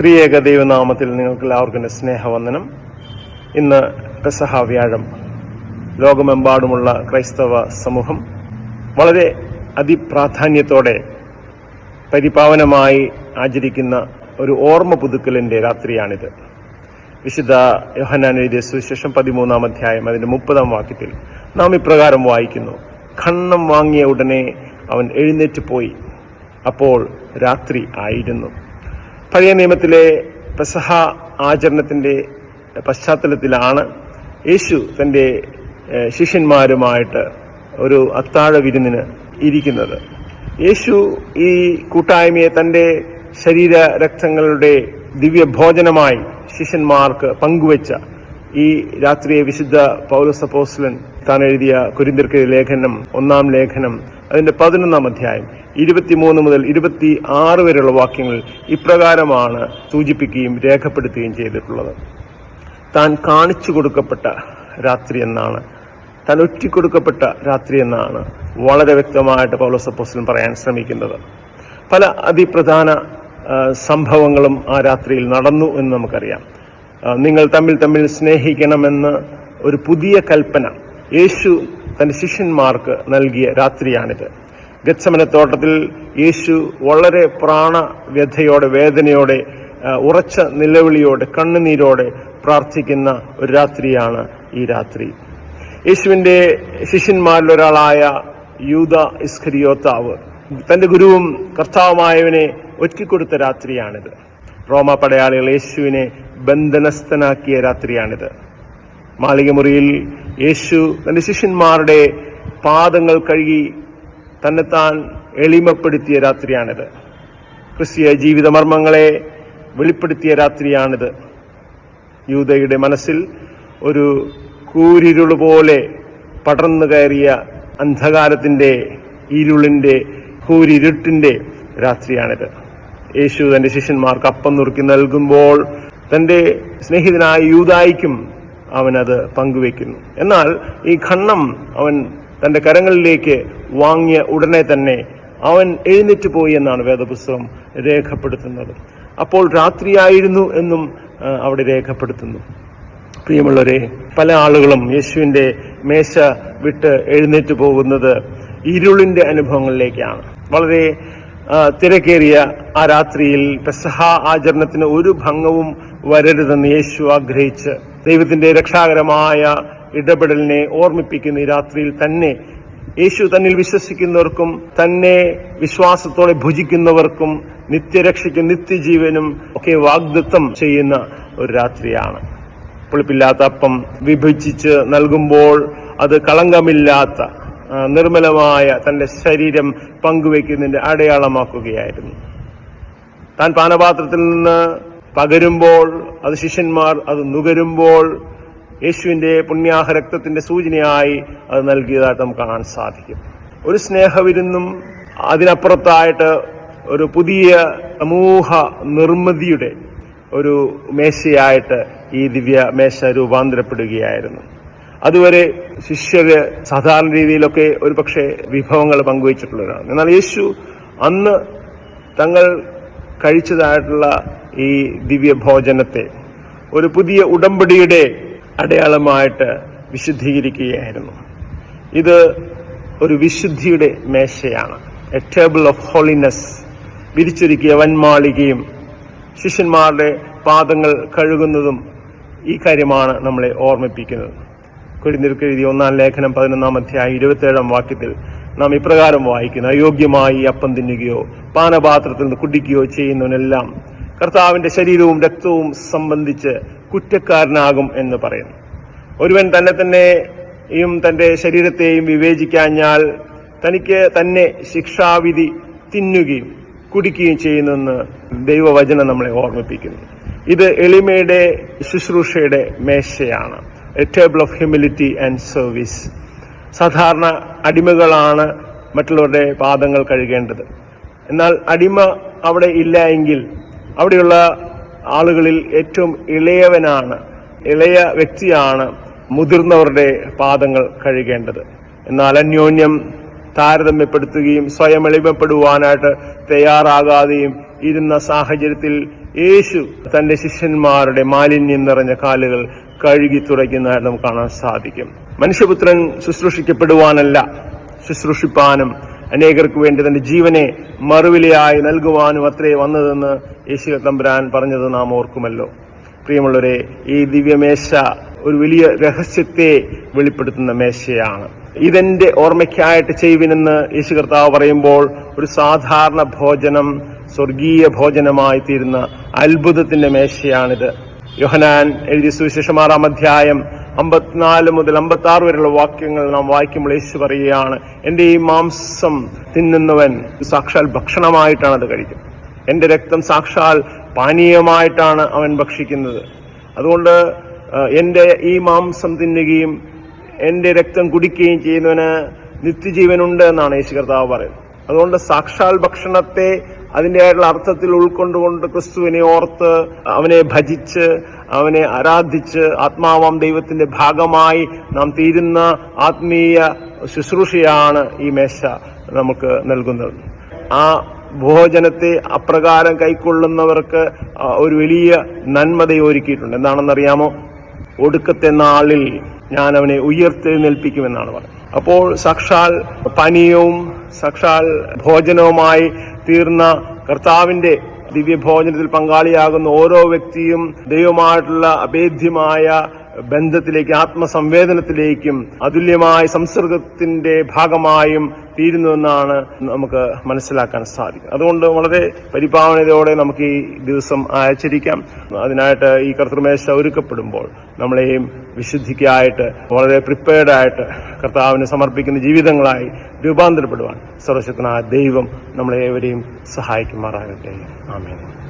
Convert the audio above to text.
ത്രിയേക ദൈവനാമത്തിൽ നിങ്ങൾക്ക് എല്ലാവർക്കും സ്നേഹവന്ദനം. ഇന്ന് പെസഹ വ്യാഴം ലോകമെമ്പാടുമുള്ള ക്രൈസ്തവ സമൂഹം വളരെ അതിപ്രാധാന്യത്തോടെ പരിപാവനമായി ആചരിക്കുന്ന ഒരു ഓർമ്മ പുതുക്കലിന്റെ രാത്രിയാണിത്. വിശുദ്ധ യോഹനാനെഴുതിയ സുവിശേഷം പതിമൂന്നാം അധ്യായം അതിന്റെ മുപ്പതാം വാക്യത്തിൽ നാം ഇപ്രകാരം വായിക്കുന്നു. ഖണ്ണം വാങ്ങിയ ഉടനെ അവൻ എഴുന്നേറ്റ് പോയി. അപ്പോൾ രാത്രി ആയിരുന്നു. പഴയ നിയമത്തിലെ പെസഹ ആചരണത്തിന്റെ പശ്ചാത്തലത്തിലാണ് യേശു തന്റെ ശിഷ്യന്മാരുമായിട്ട് ഒരു അത്താഴ വിരുന്നിന് ഇരിക്കുന്നത്. യേശു ഈ കൂട്ടായ്മയെ തന്റെ ശരീര രക്തങ്ങളുടെ ദിവ്യഭോജനമായി ശിഷ്യന്മാർക്ക് പങ്കുവച്ച ഈ രാത്രിയെ വിശുദ്ധ പൗരസപ്പോസ്ലൻ താൻ എഴുതിയ കുരിന്തിർക്ക് ലേഖനം ഒന്നാം ലേഖനം അതിന്റെ പതിനൊന്നാം അധ്യായം ഇരുപത്തിമൂന്ന് മുതൽ ഇരുപത്തി ആറ് വരെയുള്ള വാക്യങ്ങൾ ഇപ്രകാരമാണ് സൂചിപ്പിക്കുകയും രേഖപ്പെടുത്തുകയും ചെയ്തിട്ടുള്ളത്. താൻ കാണിച്ചു കൊടുക്കപ്പെട്ട രാത്രി എന്നാണ്. താൻ ഒറ്റിക്കൊടുക്കപ്പെട്ട രാത്രി എന്നാണ് വളരെ വ്യക്തമായിട്ട് പൗലോസപ്പോസ്ലൻ പറയാൻ ശ്രമിക്കുന്നത്. പല അതിപ്രധാന സംഭവങ്ങളും ആ രാത്രിയിൽ നടന്നു എന്ന് നമുക്കറിയാം. നിങ്ങൾ തമ്മിൽ തമ്മിൽ സ്നേഹിക്കണമെന്ന് ഒരു പുതിയ കൽപ്പന യേശു തന്റെ ശിഷ്യന്മാർക്ക് നൽകിയ രാത്രിയാണിത്. ഗത്സമനത്തോട്ടത്തിൽ യേശു വളരെ പ്രാണവ്യഥയോടെ വേദനയോടെ ഉറച്ച നിലവിളിയോടെ കണ്ണുനീരോടെ പ്രാർത്ഥിക്കുന്ന ഒരു രാത്രിയാണ് ഈ രാത്രി. യേശുവിന്റെ ശിഷ്യന്മാരിൽ ഒരാളായ യൂത ഇസ്ഖരിയോത്താവ് തന്റെ ഗുരുവും കർത്താവുമായവനെ ഒറ്റിക്കൊടുത്ത രാത്രിയാണിത്. റോമ പടയാളികൾ യേശുവിനെ ബന്ധനസ്ഥനാക്കിയ രാത്രിയാണിത്. മാളികമുറിയിൽ യേശു തന്റെ ശിഷ്യന്മാരുടെ പാദങ്ങൾ കഴുകി തന്നെത്താൻ എളിമപ്പെടുത്തിയ രാത്രിയാണിത്. ക്രിസ്തീയ ജീവിതമർമ്മങ്ങളെ വെളിപ്പെടുത്തിയ രാത്രിയാണിത്. യൂതയുടെ മനസ്സിൽ ഒരു കൂരിരുൾ പോലെ പടർന്നു കയറിയ അന്ധകാരത്തിന്റെ ഇരുളിന്റെ കൂരിരുട്ടിന്റെ രാത്രിയാണിത്. യേശു തന്റെ ശിഷ്യന്മാർക്ക് അപ്പം നുറുക്കി നൽകുമ്പോൾ തന്റെ സ്നേഹിതനായ യൂതായിക്കും അവനത് പങ്കുവെക്കുന്നു എന്നാൽ ഈ ഖണ്ണം അവൻ തന്റെ കരങ്ങളിലേക്ക് വാങ്ങിയ ഉടനെ തന്നെ അവൻ എഴുന്നേറ്റ് പോയി എന്നാണ് വേദപുസ്തകം രേഖപ്പെടുത്തുന്നത്. അപ്പോൾ രാത്രിയായിരുന്നു എന്നും അവിടെ രേഖപ്പെടുത്തുന്നു. പ്രിയമുള്ളവരെ പല ആളുകളും യേശുവിന്റെ മേശ വിട്ട് എഴുന്നേറ്റ് പോകുന്നത് ഇരുളിന്റെ അനുഭവങ്ങളിലേക്കാണ്. വളരെ തിരക്കേറിയ ആ രാത്രിയിൽ പെസഹ ആചരണത്തിന് ഒരു ഭംഗവും വരരുതെന്ന് യേശു ആഗ്രഹിച്ച് ദൈവത്തിന്റെ രക്ഷാകരമായ ഇടപെടലിനെ ഓർമ്മിപ്പിക്കുന്ന ഈ രാത്രിയിൽ തന്നെ യേശു തന്നിൽ വിശ്വസിക്കുന്നവർക്കും തന്നെ വിശ്വാസത്തോടെ ഭുജിക്കുന്നവർക്കും നിത്യരക്ഷയ്ക്കും നിത്യജീവനും ഒക്കെ വാഗ്ദത്തം ചെയ്യുന്ന ഒരു രാത്രിയാണ്. പുളിപ്പില്ലാത്ത അപ്പം വിഭജിച്ച് നൽകുമ്പോൾ അത് കളങ്കമില്ലാത്ത നിർമ്മലമായ തന്റെ ശരീരം പങ്കുവെക്കുന്നതിന്റെ അടയാളമാക്കുകയായിരുന്നു. താൻ പാനപാത്രത്തിൽ നിന്ന് പകരുമ്പോൾ അത് ശിഷ്യന്മാർ അത് നുകരുമ്പോൾ യേശുവിന്റെ പുണ്യാഹ രക്തത്തിന്റെ സൂചനയായി അത് നൽകിയതായിട്ട് നമുക്ക് കാണാൻ സാധിക്കും. ഒരു സ്നേഹവിരുന്നും അതിനപ്പുറത്തായിട്ട് ഒരു പുതിയ സമൂഹ നിർമ്മിതിയുടെ ഒരു മേശയായിട്ട് ഈ ദിവ്യ മേശ രൂപാന്തരപ്പെടുകയായിരുന്നു. അതുവരെ ശിഷ്യര് സാധാരണ രീതിയിലൊക്കെ ഒരുപക്ഷെ വിഭവങ്ങൾ പങ്കുവച്ചിട്ടുള്ളവരാണ്. എന്നാൽ യേശു അന്ന് തങ്ങൾ കഴിച്ചതായിട്ടുള്ള ഈ ദിവ്യ ഭോജനത്തെ ഒരു പുതിയ ഉടമ്പടിയുടെ അടയാളമായിട്ട് വിശുദ്ധീകരിക്കുകയായിരുന്നു. ഇത് ഒരു വിശുദ്ധിയുടെ മേശയാണ്. എ ടേബിൾ ഓഫ് ഹോളിനെസ് വിരിച്ചൊരുക്കിയ വൻമാളികയും ശിഷ്യന്മാരുടെ പാദങ്ങൾ കഴുകുന്നതും ഈ കാര്യമാണ് നമ്മളെ ഓർമ്മിപ്പിക്കുന്നത്. കുഴിനിരുക്കെഴുതി ഒന്നാം ലേഖനം പതിനൊന്നാം അധ്യായം ഇരുപത്തേഴാം വാക്യത്തിൽ നാം ഇപ്രകാരം വായിക്കുന്നു. അയോഗ്യമായി അപ്പം തിന്നുകയോ പാനപാത്രത്തിൽ നിന്ന് കുടിക്കുകയോ ചെയ്യുന്നവനെല്ലാം കർത്താവിന്റെ ശരീരവും രക്തവും സംബന്ധിച്ച് കുറ്റക്കാരനാകും എന്ന് പറയുന്നു. ഒരുവൻ തന്നെ തന്നെയും തന്റെ ശരീരത്തെയും വിവേചിക്കാഞ്ഞാൽ തനിക്ക് തന്നെ ശിക്ഷാവിധി തിന്നുകയും കുടിക്കുകയും ചെയ്യുന്നെന്ന് ദൈവവചനം നമ്മളെ ഓർമ്മിപ്പിക്കുന്നു. ഇത് എളിമയുടെ ശുശ്രൂഷയുടെ മേശയാണ്. Table of humility and service സാധാരണ അടിമകളാണ് മറ്റുള്ളവരുടെ പാദങ്ങൾ കഴുകേണ്ടത്. എന്നാൽ അടിമ അവിടെ ഇല്ല എങ്കിൽ അവിടെയുള്ള ആളുകളിൽ ഏറ്റവും ഇളയവനാണ് ഇളയ വ്യക്തിയാണ് മുതിർന്നവരുടെ പാദങ്ങൾ കഴുകേണ്ടത്. എന്നാൽ അന്യോന്യം താരതമ്യപ്പെടുത്തുകയും സ്വയം എളിമപ്പെടുവാനായിട്ട് തയ്യാറാകാതെയും ഇരുന്ന സാഹചര്യത്തിൽ യേശു തന്റെ ശിഷ്യന്മാരുടെ മാലിന്യം നിറഞ്ഞ കാലുകൾ കഴുകി തുറയ്ക്കുന്നതായിട്ട് നമുക്ക് കാണാൻ സാധിക്കും. മനുഷ്യപുത്രൻ ശുശ്രൂഷിക്കപ്പെടുവാനല്ല ശുശ്രൂഷിപ്പാനും അനേകർക്ക് വേണ്ടി തന്റെ ജീവനെ മറുവിലയായി നൽകുവാനും അത്രേ വന്നതെന്ന് യേശു തമ്പുരാൻ പറഞ്ഞത് നാം ഓർക്കുമല്ലോ. പ്രിയമുള്ളവരെ ഈ ദിവ്യമേശ ഒരു വലിയ രഹസ്യത്തെ വെളിപ്പെടുത്തുന്ന മേശയാണ്. ഇതെന്റെ ഓർമ്മയ്ക്കായിട്ട് ചെയ്യുവിനെന്ന് യേശു കർത്താവ് പറയുമ്പോൾ ഒരു സാധാരണ ഭോജനം സ്വർഗീയ ഭോജനമായി തീരുന്ന അത്ഭുതത്തിന്റെ മേശയാണിത്. യോഹനാൻ എഴുതിയ സുവിശേഷം ആറാം അധ്യായം അമ്പത്തിനാല് മുതൽ അമ്പത്തി ആറ് വരെയുള്ള വാക്യങ്ങൾ നാം വായിക്കുമ്പോൾ യേശു പറയുകയാണ് എന്റെ ഈ മാംസം തിന്നുന്നവൻ സാക്ഷാൽ ഭക്ഷണമായിട്ടാണ് അത് കഴിക്കുന്നത്. എന്റെ രക്തം സാക്ഷാൽ പാനീയമായിട്ടാണ് അവൻ ഭക്ഷിക്കുന്നത്. അതുകൊണ്ട് എന്റെ ഈ മാംസം തിന്നുകയും എന്റെ രക്തം കുടിക്കുകയും ചെയ്യുന്നവന് നിത്യജീവനുണ്ട് എന്നാണ് യേശു കർത്താവ് പറയുന്നത്. അതുകൊണ്ട് സാക്ഷാൽ ഭക്ഷണത്തെ അതിന്റെതായിട്ടുള്ള അർത്ഥത്തിൽ ഉൾക്കൊണ്ടുകൊണ്ട് ക്രിസ്തുവിനെ ഓർത്ത് അവനെ ഭജിച്ച് അവനെ ആരാധിച്ച് ആത്മാവാം ദൈവത്തിന്റെ ഭാഗമായി നാം തീരുന്ന ആത്മീയ ശുശ്രൂഷയാണ് ഈ മേശ നമുക്ക് നൽകുന്നത്. ആ ഭോജനത്തെ അപ്രകാരം കൈക്കൊള്ളുന്നവർക്ക് ഒരു വലിയ നന്മതയെ ഒരുക്കിയിട്ടുണ്ട്. എന്താണെന്നറിയാമോ? ഒടുക്കത്തെ നാളിൽ ഞാൻ അവനെ ഉയർത്തെഴുന്നേൽപ്പിക്കുമെന്നാണ് പറയുന്നത്. അപ്പോൾ സാക്ഷാൽ പാനീയവും സാക്ഷാൽ ഭോജനവുമായി തീർന്ന കർത്താവിന്റെ ദിവ്യഭോജനത്തിൽ പങ്കാളിയാകുന്ന ഓരോ വ്യക്തിയും ദൈവമായിട്ടുള്ള അഭേദ്യമായ ബന്ധത്തിലേക്ക് ആത്മസംവേദനത്തിലേക്കും അതുല്യമായ സംസർഗത്തിന്റെ ഭാഗമായും തീരുന്നുവെന്നാണ് നമുക്ക് മനസ്സിലാക്കാൻ സാധിക്കും അതുകൊണ്ട് വളരെ പരിപാവനതയോടെ നമുക്ക് ഈ ദിവസം ആചരിക്കാം. അതിനായിട്ട് ഈ കർത്തൃമേശ ഒരുക്കപ്പെടുമ്പോൾ നമ്മളെയും വിശുദ്ധിക്കായിട്ട് വളരെ പ്രിപ്പയർഡ് ആയിട്ട് കർത്താവിന് സമർപ്പിക്കുന്ന ജീവിതങ്ങളായി രൂപാന്തരപ്പെടുവാൻ സർവശക്തനായ ദൈവം നമ്മളെ ഏവരെയും സഹായിക്കുമാറാകട്ടെ. ആമേൻ.